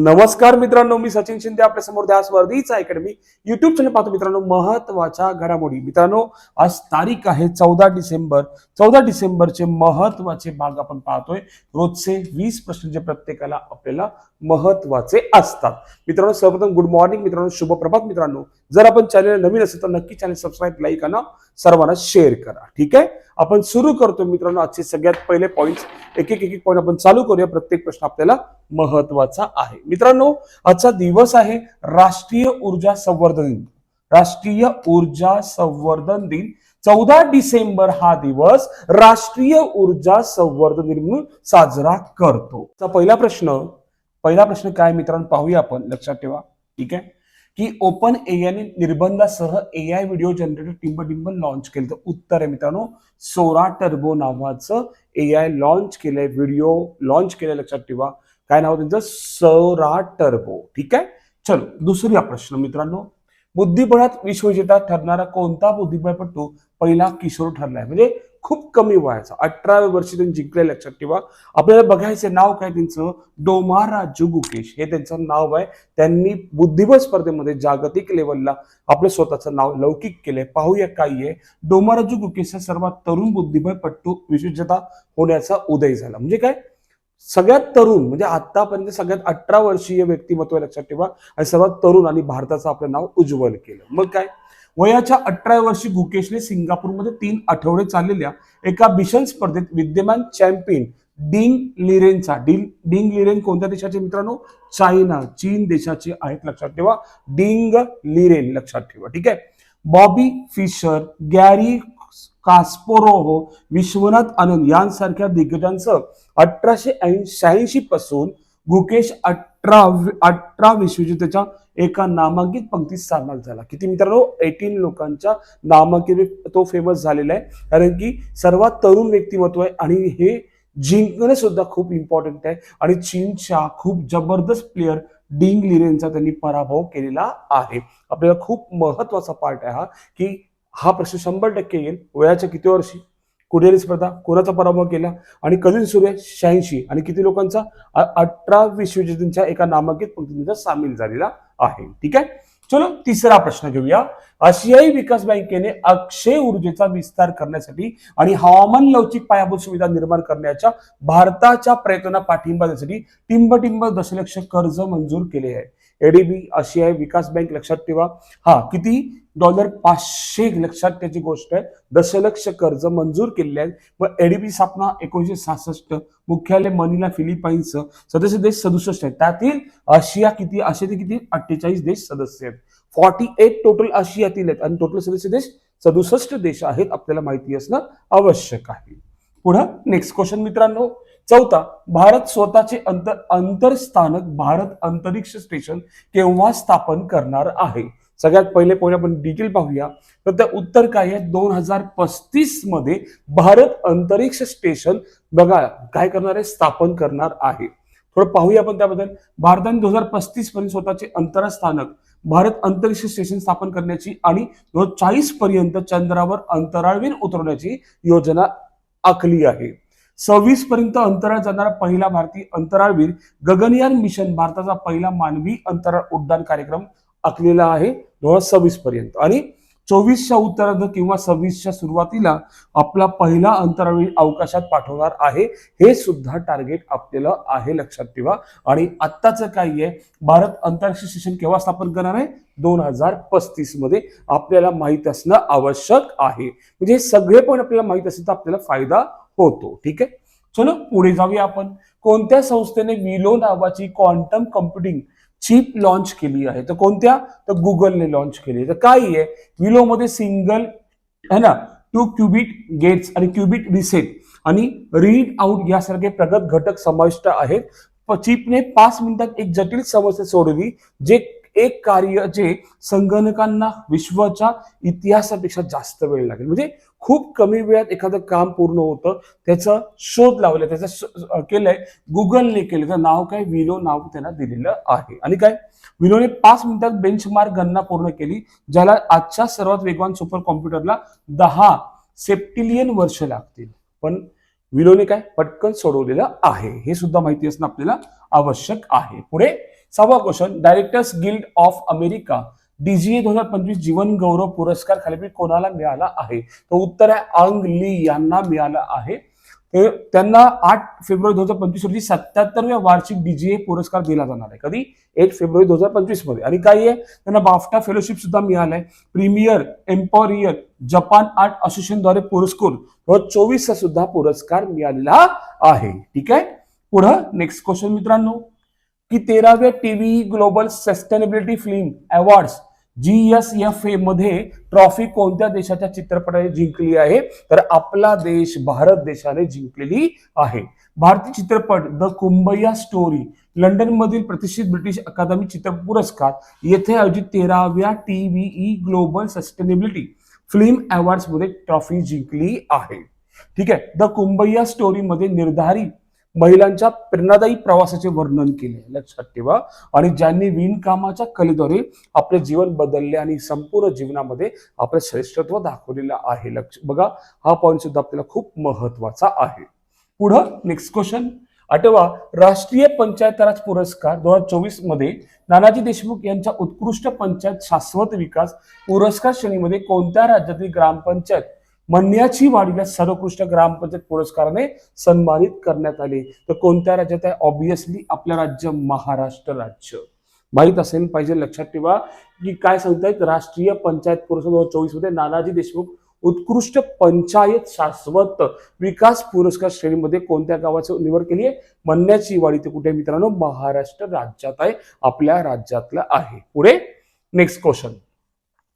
नमस्कार मित्रांनो मी सचिन शिंदे आपल्यासमोर द्या अकॅडमी युट्यूब चॅनल पाहतो मित्रांनो महत्त्वाच्या घडामोडी. मित्रांनो आज तारीख आहे चौदा डिसेंबर. चौदा डिसेंबरचे महत्त्वाचे भाग आपण पाहतोय. रोजचे वीस प्रश्न जे प्रत्येकाला आपल्याला महत्त्वाचे असतात. मित्रांनो सर्वप्रथम गुड मॉर्निंग मित्रांनो शुभ प्रभात मित्रांनो. जर आपण चॅनल नवीन असेल तर नक्की चॅनल सबस्क्राईब लाईक आणि सर्वांना शेअर करा. ठीक आहे? आपण सुरू करतो मित्रांनो आजचे सगळ्यात पहिले पॉईंट एक एक एक एक पॉईंट आपण चालू करूया. प्रत्येक प्रश्न आपल्याला महत्त्वाचा आहे. मित्रांनो आजचा दिवस आहे राष्ट्रीय ऊर्जा संवर्धन दिन. राष्ट्रीय ऊर्जा संवर्धन दिन. चौदा डिसेंबर हा दिवस राष्ट्रीय ऊर्जा संवर्धन दिन म्हणून साजरा करतो. पहिला प्रश्न पहिला प्रश्न काय मित्रांनो? पाहूया आपण. लक्षात ठेवा. ठीक आहे? की ओपन एआयने निर्बंधासह एआय व्हिडिओ जनरेटर टिंब लॉन्च केलं. तर उत्तर आहे मित्रांनो सोरा टर्बो नावाचं एआय लॉन्च केलंय व्हिडिओ लॉन्च केलंय लक्षात ठेवा. काय नाव त्यांचं? Sora Turbo. ठीक आहे? चलो दुसरा प्रश्न मित्रांनो. बुद्धिबळात विश्वजेता ठरणारा कोणता बुद्धिबळपटू पहिला किशोर ठरलाय? म्हणजे खूप कमी वयाचा. अठराव्या वर्षी त्यांनी जिंकले लक्षात ठेवा. आपल्याला बघायचं नाव काय त्यांचं? डोमारा गुकेश हे त्यांचं नाव आहे. त्यांनी बुद्धिबळ स्पर्धेमध्ये जागतिक लेवलला आपलं स्वतःचं नाव लौकिक केलंय. पाहूया काय आहे. डोमारा जुगुकेश हा सर्वात तरुण बुद्धिबळपट्टू विश्वविजेता होण्याचा उदय झाला. म्हणजे काय? सगळ्यात तरुण म्हणजे आतापर्यंत सगळ्यात अठरा वर्षीय व्यक्तिमत्व लक्षात ठेवा. आणि सर्वात तरुण आणि भारताचं आपलं नाव उज्ज्वल केलं. मग काय? वयाच्या अठरा वर्षी गुकेशने सिंगापूरमध्ये तीन आठवडे चाललेल्या एका भीषण स्पर्धेत विद्यमान चॅम्पियन डिंग लिरेनचा डिंग डिंग लिरेन कोणत्या देशाचे मित्रांनो? चायना चीन देशाचे आहेत लक्षात ठेवा. डिंग लिरेन लक्षात ठेवा. ठीक आहे? Bobby Fischer Garry Kasparov Vishwanath Anand यांसारख्या दिग्गजांचं अठराशे शहाऐंशी पासून गुकेश अठरा अठरा विश्वजितेच्या एका नामांकित पंक्तीत सामील झाला. किती मित्रांनो? एटीन लोकांच्या नामांकित तो फेमस झालेला आहे. कारण की सर्वात तरुण व्यक्तिमत्व आहे आणि हे जिंकणे सुद्धा खूप इम्पॉर्टंट आहे. आणि चीनच्या खूप जबरदस्त प्लेअर डिंग लिरेनचा त्यांनी पराभव केलेला आहे. आपल्याला खूप महत्त्वाचा पार्ट आहे हा की हा प्रश्न शंभर टक्के येईल. वयाच्या किती वर्षी? कुठेली स्पर्धा? कोराचा पराभव केला. आणि कधी सुरू आहे शहाऐंशी. आणि किती लोकांचा? अठरा विश्वविजेत्यांच्या एका नामांकित पंक्तींचा सामील झालेला आहे. ठीक आहे? चलो तिसरा प्रश्न घेऊया. आशियाई विकास बँकेने अक्षय ऊर्जेचा विस्तार करण्यासाठी आणि हवामान लवचिक पायाभूत सुविधा निर्माण करण्याच्या भारताच्या प्रयत्नांना पाठिंबा देण्यासाठी टिंब टिंब दशलक्ष कर्ज मंजूर केले आहे. एडीबी आशियाई विकास बँक लक्षात ठेवा. हा किती? डॉलर पाचशे लक्षात त्याची गोष्ट आहे. दशलक्ष कर्ज मंजूर केलेले आहेत. व एडीबी स्थापना एकोणीशे सहासष्ट. मुख्यालय मनीला फिलिपाईन्स सदस्य देश सदुसष्ट आहेत. त्यातील आशिया किती? आशियातील किती? अठ्ठेचाळीस देश सदस्य आहेत. फॉर्टी एट टोटल आशियातील आहेत. आणि टोटल सदस्य देश सदुसष्ट देश आहेत. आपल्याला माहिती असणं आवश्यक आहे. पुढं नेक्स्ट क्वेश्चन मित्रांनो. चौथा भारत स्वतःचे अंतर अंतरस्थानक भारत अंतरिक्ष स्टेशन केव्हा स्थापन करणार आहे? सगळ्यात पहिले पॉईंट आपण डिटेल पाहूया. तर त्या उत्तर काय आहे? दोन हजार पस्तीसमध्ये भारत अंतरिक्ष स्टेशन बघा काय करणार आहे? स्थापन करणार आहे. थोडं पाहूया आपण त्याबद्दल. भारताने दोन हजार पस्तीस पर्यंत स्वतःचे अंतरस्थानक भारत अंतरिक्ष स्टेशन स्थापन करण्याची आणि दोन हजार चाळीस पर्यंत चंद्रावर अंतराळवीर उतरवण्याची योजना आखली आहे. सव्वीस पर्यंत अंतराळ जाणारा पहिला भारतीय अंतराळवीर गगनयान मिशन भारताचा पहिला मानवी अंतराळ उड्डाण कार्यक्रम आखलेला आहे दोन हजार सव्वीस पर्यंत. आणि चोवीसच्या उत्तरार्ध किंवा सव्वीसच्या सुरुवातीला आपला पहिला अंतराळवीर अवकाशात पाठवणार आहे हे सुद्धा टार्गेट आपल्याला आहे लक्षात ठेवा. आणि आत्ताचं काय आहे भारत अंतरिक्ष स्टेशन केव्हा स्थापन करणार आहे? दोन हजार पस्तीसमध्ये. आपल्याला माहीत असणं आवश्यक आहे. म्हणजे हे सगळे पण आपल्याला माहीत असेल तर आपल्याला फायदा होतो. ठीक आहे? चलो पुढे जाऊया आपण. कोणत्या संस्थेने विलो नावाची क्वांटम कम्प्युटिंग चिप लॉन्च केली आहे? तर कोणत्या? तर गुगलने लॉन्च केली आहे. तर काय आहे? विलो मध्ये सिंगल है ना? टू क्युबिट गेट्स आणि क्युबिट रिसेट आणि रीड आउट यासारखे प्रगत घटक समाविष्ट आहेत. चिपने पाच मिनिटात एक जटिल समस्या सोडवली जे एक कार्य जे संगणकांना विश्वाच्या इतिहासापेक्षा जास्त वेळ लागेल. म्हणजे खूप कमी वेळात एखादं काम पूर्ण होतं त्याचा शोध लावलाय त्याचा केलंय गुगलने केलं तर नाव काय? विनो नाव त्यांना दिलेलं आहे. आणि काय? विलोने पाच मिनिटात बेंचमार्क गणना पूर्ण केली ज्याला आजच्या सर्वात वेगवान सुपर कॉम्प्युटरला दहा सेप्टिलियन वर्ष लागतील. पण विलोने काय? पटकन सोडवलेलं आहे. हे सुद्धा माहिती असणं आपल्याला आवश्यक आहे. पुढे सहावा question directors guild of America DGA दोन हजार पंचवीस जीवन गौरव पुरस्कार खालीपैकी कोणाला मिळाला आहे? तर उत्तर आहे अंग ली यांना मिळालं आहे. ते त्यांना आठ फेब्रुवारी दोन हजार पंचवीस रोजी सत्याहत्तरव्या वार्षिक डीजीए पुरस्कार दिला जाणार आहे. कधी? एट फेब्रुवारी दोन हजार पंचवीसमध्ये. आणि काय आहे? त्यांना बाफ्टा फेलोशिप सुद्धा मिळालाय. प्रीमियर एम्पॉरियर जपान आर्ट असोसिएशनद्वारे पुरस्कृत दोन चोवीसचा सुद्धा पुरस्कार मिळालेला आहे. ठीक आहे? पुढं नेक्स्ट क्वेश्चन मित्रांनो. की तेराव्या TV global sustainability film awards G S F A मध्ये ट्रॉफी कोणत्या देशाच्या चित्रपटाने जिंकली आहे? तर आपला देश भारत देशाने जिंकलेली आहे. भारतीय चित्रपट द कुंभया स्टोरी लंडन मधील प्रतिष्ठित ब्रिटिश अकादमी चित्रपट पुरस्कार येथे आयोजित तेराव्या टीव्हीई ग्लोबल सस्टेनेबिलिटी फिल्म अवॉर्ड्समध्ये ट्रॉफी जिंकली आहे. ठीक आहे? द कुंभया स्टोरी मध्ये निर्धारित महिलांच्या प्रेरणादायी प्रवासाचे वर्णन केले लक्षात ठेवा. आणि ज्यांनी विणकामाच्या कलेद्वारे आपले जीवन बदलले आणि संपूर्ण जीवनामध्ये आपलं श्रेष्ठत्व दाखवलेलं आहे. लक्ष बघा हा पॉईंट सुद्धा आपल्याला खूप महत्त्वाचा आहे. पुढं नेक्स्ट क्वेश्चन आठवा राष्ट्रीय पंचायत राज पुरस्कार दोन हजार चोवीसमध्ये नानाजी देशमुख यांच्या उत्कृष्ट पंचायत शाश्वत विकास पुरस्कार श्रेणीमध्ये कोणत्या राज्यातील ग्रामपंचायत म्हणण्याची वाडीला सर्वोत्कृष्ट ग्रामपंचायत पुरस्काराने सन्मानित करण्यात आले. तर कोणत्या राज्यात आहे? ऑब्विसली आपलं राज्य महाराष्ट्र राज्य. माहीत असेल पाहिजे लक्षात ठेवा की काय सांगतायत? राष्ट्रीय पंचायत पुरस्कार दोन हजार चोवीसमध्ये नानाजी देशमुख उत्कृष्ट पंचायत शाश्वत विकास पुरस्कार श्रेणीमध्ये कोणत्या गावाची निवड केली आहे? म्हणण्याची वाडी ते कुठे मित्रांनो? महाराष्ट्र राज्यात आहे आपल्या राज्यातलं आहे. पुढे नेक्स्ट क्वेश्चन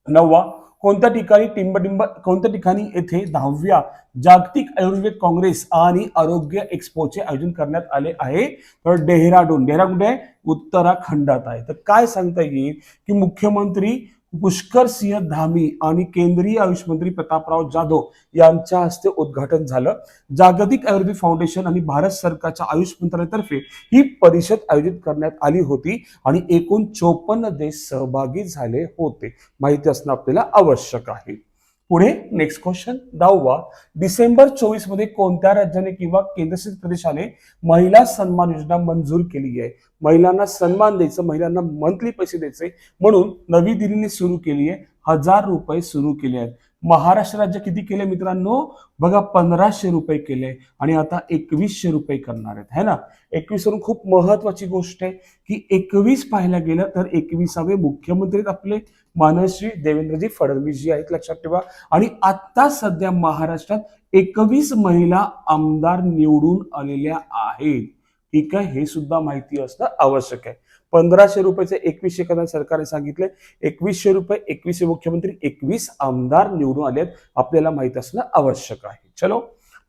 नववा कोणत्या ठिकाणी टिंबटिंब कोणत्या ठिकाणी येथे दहाव्या जागतिक आयुर्वेद काँग्रेस आणि आरोग्य एक्सपोचे आयोजन करण्यात आले आहे तर डेहराडून डेहराडून कुठे आहे? उत्तराखंडात आहे तर काय सांगता येईल की मुख्यमंत्री पुष्कर सिंह धामी आणि केंद्रीय आयुष मंत्री प्रतापराव जाधव यांच्या हस्ते उद्घाटन झालं. जागतिक आयुर्वेद फाउंडेशन आणि भारत सरकारच्या आयुष मंत्रालयातर्फे ही परिषद आयोजित करण्यात आली होती आणि एकूण चोपन्न देश सहभागी झाले होते. माहिती असणं आपल्याला आवश्यक आहे. पुढे नेक्स्ट क्वेश्चन दहावा. डिसेंबर चोवीसमध्ये कोणत्या राज्याने किंवा केंद्रशासित प्रदेशाने महिला सन्मान योजना मंजूर केली आहे? महिलांना सन्मान द्यायचं महिलांना मंथली पैसे द्यायचे. म्हणून नवी दिल्लीने सुरू केली आहे. हजार रुपये सुरू केले आहेत. महाराष्ट्र राज्य किती केले मित्रांनो? बघा पंधराशे रुपये केले आणि आता एकवीसशे रुपये करणार आहेत. है ना? एकवीस वरून खूप महत्वाची गोष्ट आहे की एकवीस पाहायला गेलं तर एकविसावे मुख्यमंत्री आपले मानश्री देवेंद्रजी फडणवीस जी आहेत लक्षात ठेवा. आणि आता सध्या महाराष्ट्रात एकवीस महिला आमदार निवडून आलेल्या आहेत. ठीक आहे? हे सुद्धा माहिती असणं आवश्यक आहे. पंधराशे रुपयाचे एकवीसशे करण्यास सरकारने सांगितले. एकवीसशे रुपये एकवीसशे मुख्यमंत्री एकवीस आमदार निवडून आले आहेत आपल्याला माहीत असणं आवश्यक आहे. चलो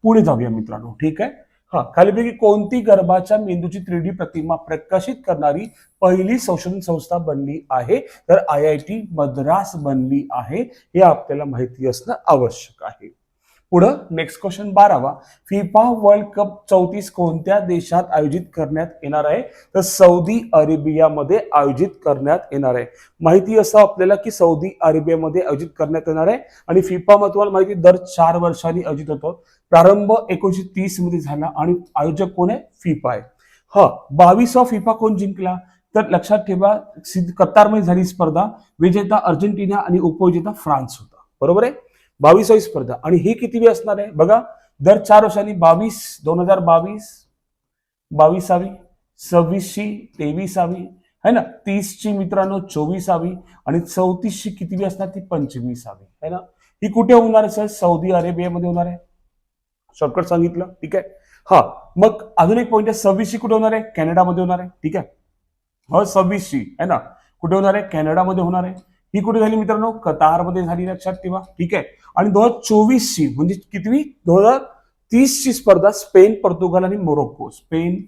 पुढे जाऊया मित्रांनो. ठीक आहे? हा खालीपैकी कोणती गर्भाच्या मेंदूची थ्री डी प्रतिमा प्रकाशित करणारी पहिली संशोधन संस्था बनली आहे? तर आय आय टी मद्रास बनली आहे. हे आपल्याला माहिती असणं आवश्यक आहे. पुढं नेक्स्ट क्वेश्चन बारावा. फिफा वर्ल्ड कप चौतीस कोणत्या देशात आयोजित करण्यात येणार आहे? तर सौदी अरेबियामध्ये आयोजित करण्यात येणार आहे. माहिती असं आपल्याला की सौदी अरेबियामध्ये आयोजित करण्यात येणार आहे आणि फिफा तुम्हाला माहिती दर चार वर्षांनी आयोजित होतो. प्रारंभ एकोणीशे तीसमध्ये झाला आणि आयोजक कोण आहे? फिफा आहे. हा बावीसवा फिफा कोण जिंकला? तर लक्षात ठेवा सिद्ध- कतारमध्ये झाली स्पर्धा. विजेता अर्जेंटिना आणि उपविजेता फ्रान्स होता. बरोबर आहे? बावीसावी स्पर्धा. आणि ही किती असणार आहे? बघा दर चार वर्षांनी बावीस दोन हजार बावीस बावीसावी सव्वीसशी तेवीसावी है ना? तीसची मित्रांनो चोवीसावी आणि चौतीसची किती असणार? ती पंचवीसावी है ना? ही कुठे होणार आहे सर? सौदी अरेबियामध्ये होणार आहे. शॉर्टकट सांगितलं ठीक आहे? हा मग अजून एक पॉईंट आहे सव्वीसशी कुठे होणार आहे? कॅनडामध्ये होणार आहे ठीक आहे? हो सव्वीसशी है ना? कुठे होणार आहे? कॅनडामध्ये होणार आहे. ही कुठे झाली मित्रांनो? कतारमध्ये झाली लक्षात ठेवा. ठीक आहे? आणि दोन हजार चोवीस ची म्हणजे कितवी? दोन हजार तीस ची स्पर्धा स्पेन पोर्तुगाल आणि मोरोक्को. स्पेन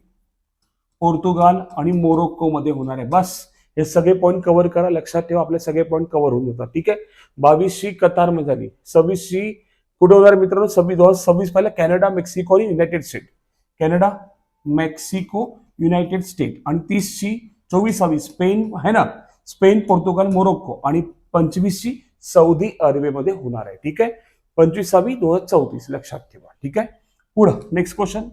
पोर्तुगाल आणि मोरोक्को मध्ये होणार आहे. बस. हे सगळे पॉईंट कव्हर करा. लक्षात ठेवा आपले सगळे पॉईंट कव्हर होऊन जातात. ठीक आहे? बावीसशी कतारमध्ये झाली. सव्वीसशी कुठे होणार मित्रांनो? सव्वीस दोन हजार सव्वीस पाहिलं कॅनडा मेक्सिको आणि United State. Canada Mexico United State. आणि तीसची चोवीसावी स्पेन आहे ना? स्पेन पोर्तुगाल मोरोक्को आणि पंचवीसची सौदी अरेबियामध्ये होणार आहे. ठीक आहे? पंचवीसावी दोन हजार चौतीस. लक्षात ठेवा. ठीक आहे? पुढं नेक्स्ट क्वेश्चन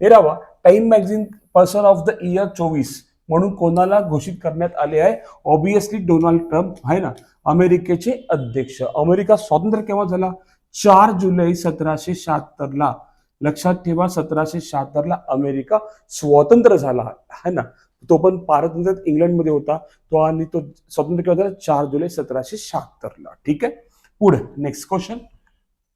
तेरावा Time magazine person of the year चोवीस म्हणून कोणाला घोषित करण्यात आले आहे? ऑब्विसली डोनाल्ड ट्रम्प आहे ना? अमेरिकेचे अध्यक्ष. अमेरिका स्वतंत्र केव्हा झाला? चार जुलै सतराशे शहात्तर ला लक्षात ठेवा सतराशे शहात्तर ला अमेरिका स्वतंत्र झाला. आहे ना? तो पण पारतंत्र्यात इंग्लंडमध्ये होता. तो आणि तो स्वतंत्र केला होता चार जुलै सतराशे शहात्तर ला ठीक आहे? पुढे नेक्स्ट क्वेश्चन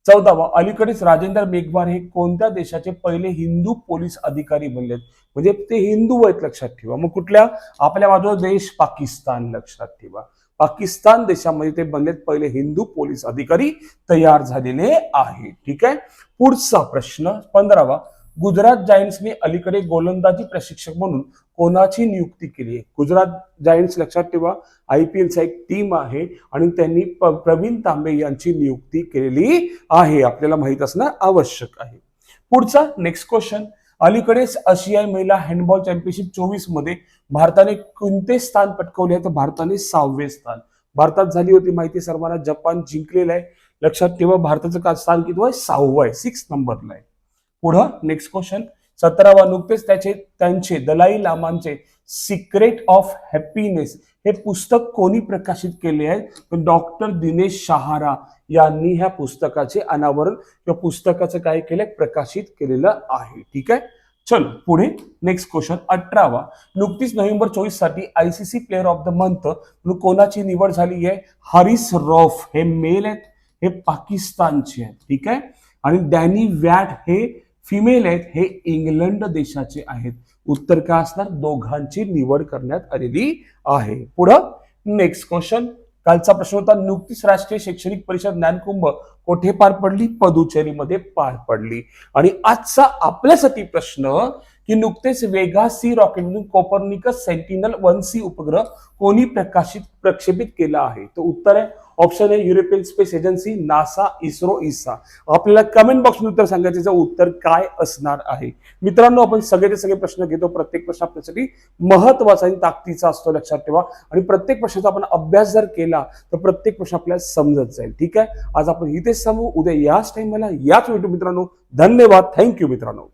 चौदावा अलीकडेच राजेंद्र मेघवार हे कोणत्या देशाचे पहिले हिंदू पोलीस अधिकारी बनलेत? म्हणजे ते हिंदू आहेत लक्षात ठेवा. मग कुठल्या? आपल्या बाजूला देश पाकिस्तान लक्षात ठेवा. पाकिस्तान देशामध्ये ते बनलेत पहिले हिंदू पोलीस अधिकारी तयार झालेले आहे ठीक आहे? पुढचा प्रश्न पंधरावा. गुजरात जायंट्सने अलीकडे गोलंदाजी प्रशिक्षक म्हणून कोणाची नियुक्ती केली आहे? गुजरात जायंट्स लक्षात ठेवा आय पी एलचा एक टीम आहे आणि त्यांनी प्रवीण तांबे यांची नियुक्ती केलेली आहे. आपल्याला माहीत असणं आवश्यक आहे. पुढचा नेक्स्ट क्वेश्चन अलीकडेच आशियाई महिला हँडबॉल चॅम्पियनशिप चोवीसमध्ये भारताने कोणते स्थान पटकवले आहे? तर भारताने सहावे स्थान. भारतात झाली होती माहिती सर्वांना. जपान जिंकलेलं आहे. लक्षात ठेवा भारताचं का स्थान किती आहे सहावं आहे? सिक्स नंबरला आहे. पुढं नेक्स्ट क्वेश्चन सतरावा नुकतेच त्याचे त्यांचे दलाई लामांचे सिक्रेट ऑफ हॅपीनेस हे पुस्तक कोणी प्रकाशित केले आहे? डॉक्टर दिनेश शहारा यांनी ह्या पुस्तकाचे अनावरण किंवा पुस्तकाचं काय केलंय? प्रकाशित केलेलं आहे. ठीक आहे? चलो पुढे नेक्स्ट क्वेश्चन अठरावा. नुकतीच नोव्हेंबर चोवीससाठी ICC player of the month म्हणून कोणाची निवड झाली आहे? हरिस रॉफ. हे मेल आहेत. हे पाकिस्तानचे आहेत. ठीक आहे? आणि डॅनी वॅट हे फिमेल आहेत हे इंग्लंड देशाचे आहेत. उत्तर काय असणार? दोघांची निवड करण्यात आलेली आहे. पुढं नेक्स्ट क्वेश्चन कालचा प्रश्न होता नुकतीच राष्ट्रीय शैक्षणिक परिषद ज्ञानकुंभ कोठे पार पडली? पदुचेरीमध्ये पार पडली. आणि आजचा आपल्यासाठी प्रश्न की नुकतेच वेगा सी रॉकेटमधून कोपर्निकस सेंटिनल वन सी उपग्रह कोणी प्रकाशित प्रक्षेपित केला आहे? तर उत्तर आहे ऑप्शन आहे European space agency NASA ISRO ESA आपल्याला कमेंट बॉक्समध्ये उत्तर सांगायचं याचं उत्तर काय असणार आहे? मित्रांनो आपण सगळेचे सगळे प्रश्न घेतो. प्रत्येक प्रश्न आपल्यासाठी महत्त्वाचा आणि ताकदीचा असतो लक्षात ठेवा. आणि प्रत्येक प्रश्नाचा आपण अभ्यास जर केला तर प्रत्येक प्रश्न आपल्याला समजत जाईल. ठीक आहे? आज आपण इथेच सांगू उद्या याच टाइमला याच भेटू मित्रांनो. धन्यवाद. थँक्यू मित्रांनो.